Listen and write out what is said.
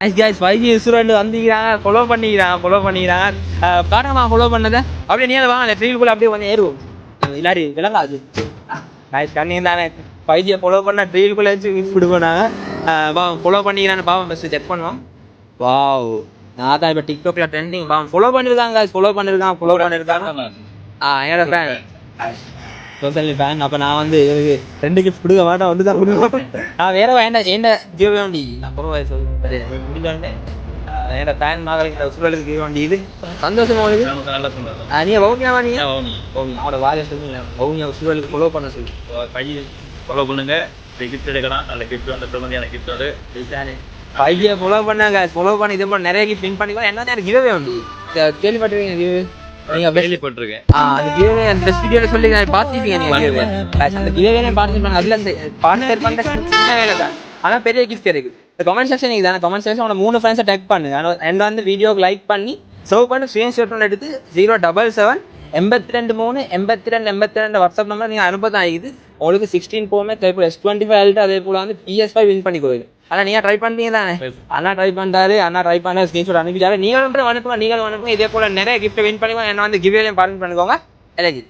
Guys five student வந்துக்கிறாங்க follow பண்ணிக்கிறாங்க follow பண்ணிக்கிறாங்க. காரணமா ஃபாலோ பண்ணதை? அப்படியே நேரம் வாங்க அந்த ட்ரீலுக்குள்ள அப்படியே வந்து ஏறுவோம். இல்லாடி விளங்காது. கைஸ் கண்ணி தானே. ஃபைவ் ஜியை ஃபாலோ பண்ண ட்ரீலுக்குள்ளே வச்சு விடுவோம் நாங்கள் பாவம் ஃபாலோ பண்ணிக்கிறான்னு பாவம் ஃபஸ்ட்டு செக் பண்ணுவோம். வாவ் நான் தான் இப்போ டிக்டாக்ல ட்ரெண்டிங் பாவம் ஃபாலோ பண்ணியிருக்காங்க ஃபாலோ பண்ணியிருக்காங்க ஃபாலோ பண்ணியிருக்காங்க ஆ என்னோட ஃபேன் ஃபேன் அப்போ நான் வந்து எனக்கு ரெண்டு கிஃப்ட் கொடுக்க மாட்டேன் வந்து தான் கொடுக்க நான் வேற என்ன? என்ன ஜீவ வேண்டி நான் பொறுவாய் சொல்லுவேன் என்னோட ஃபேன் மகளுக்கு சூழலுக்கு ஜீவ வேண்டி இது. சந்தோஷமா உங்களுக்கு நல்லா நீங்க பௌமியாவா நீங்க ஓமி பௌமி அவனோட வாரிய சொல்லுங்க பௌமியா சூழலுக்கு ஃபாலோ பண்ண சொல்லு. பையன் ஃபாலோ பண்ணுங்க. கிஃப்ட் எடுக்கலாம். நல்ல கிஃப்ட் அந்த பிரமதியான கிஃப்ட் வந்து ஃபைவ் ஜியை ஃபாலோ பண்ணாங்க. ஃபாலோ பண்ணி இது பண்ண நிறைய கிஃப்ட் வின் பண்ணிக்கலாம். என்ன எனக்கு கிவே வேண்டி கேள்விப்பட்டிருக்கீங்க கிவே நீங்க கேள்விப்பட்டிருக்கேன் அந்த சொல்லி நான் பார்த்திருப்பீங்க நீங்க. அந்த பார்த்திருப்பாங்க. அதுல அந்த participate பண்ற சின்ன வேலை தான். ஆனா பெரிய gift இருக்கு. இந்த comment section இருக்கு தானே, comment section உன்னோட மூணு அ tag பண்ணு. and வந்து வீடியோக்கு லைக் பண்ணி சர்வ் பண்ணி screenshot ஒண்ணு எடுத்து ஜீரோ டபுள் செவன் எண்பத்தி ரெண்டு மூணு எண்பத்தி ரெண்டு எண்பத்தி ரெண்டு வாட்ஸ்அப் நம்பர் நீங்கள் அனுப்பதான் ஆகிது உங்களுக்கு சிக்ஸ்டீன் போமே போல் எஸ் டுவெண்ட்டி ஃபைவ் அதே போல் வந்து பிஎஸ் ஃபைவ் வின் பண்ணி கொடுக்குது ஆனால் நீங்கள் ட்ரை பண்ணீங்க தானே? அண்ணா ட்ரை பண்ணிட்டாரு அண்ணா ட்ரை பண்ண ஸ்க்ரீன்ஷாட் அனுப்பிச்சாரு நீங்களும் அனுப்புங்க நீங்களும் அனுப்புங்க இதே போல் நிறைய கிஃப்ட் வின் பண்ணிக்கோங்க என்ன வந்து கிவ்வேலையும் பார்ட்டிசிபேட் பண்ணிக்கோங்க. எலஜி